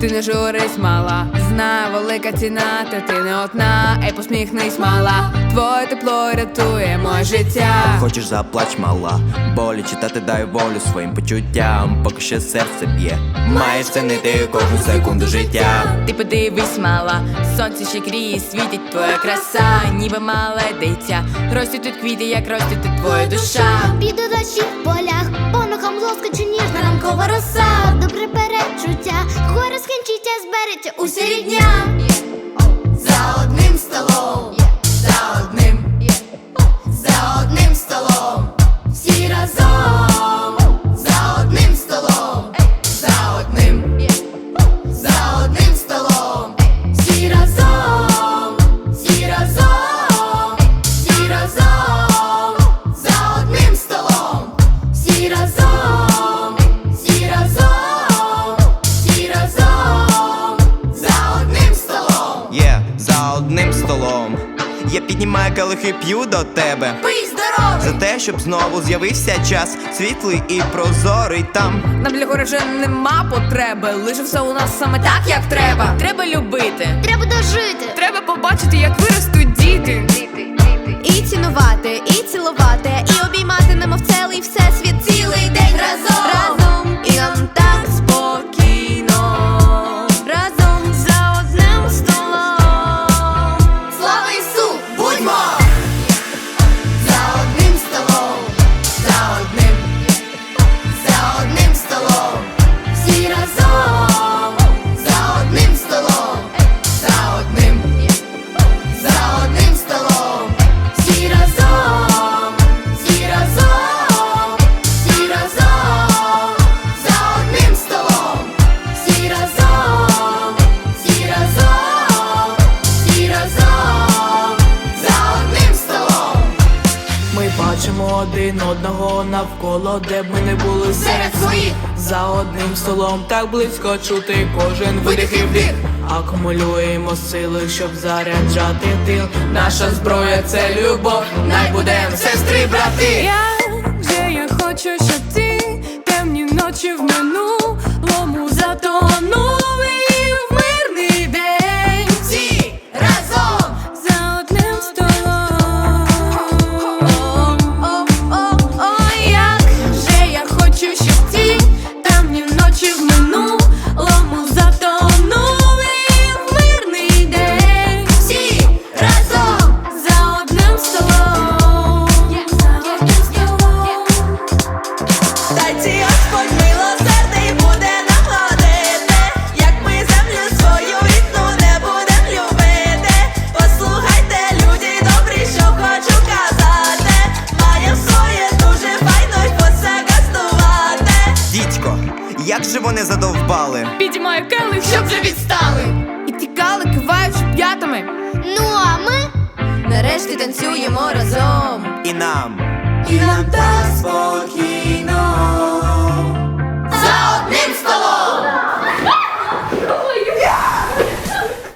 Ти не журись, мала, знаю, велика ціна, та ти не одна, ей посміхнись, мала. Твоє тепло рятує моє життя. Хочеш заплач, мала, болі читати дай волю своїм почуттям, поки ще серце б'є. Маєш цінити кожну секунду життя. Ти подивись, мала, сонце ще гріє, світить твоя краса, ніби мале дитя. Ростуть тут квіти, як ростить тут твоя душа. Під дощі в ранкова роса, добре перечуття, горе скінчиться, збереться усі рідня. За одним столом, одним столом. Я піднімаю калихи, п'ю до тебе. Пий здоровий! За те, щоб знову з'явився час світлий і прозорий там. Нам для горожа нема потреби, лише все у нас саме так, як треба. Треба любити, Треба дожити. Один одного навколо, де б ми не були. Серед своїх. За одним столом так близько чути кожен видих і вдих. Акумулюємо сили, щоб заряджати тил. Наша зброя це любов, най будем сестри, брати. Я вже я хочу, щоб ті темні ночі в як же вони задовбали? Підіймаю келих, щоб вже відстали. і тікали, киваючи п'ятами. Ну а ми Нарешті танцюємо разом. І нам. І нам так спокійно.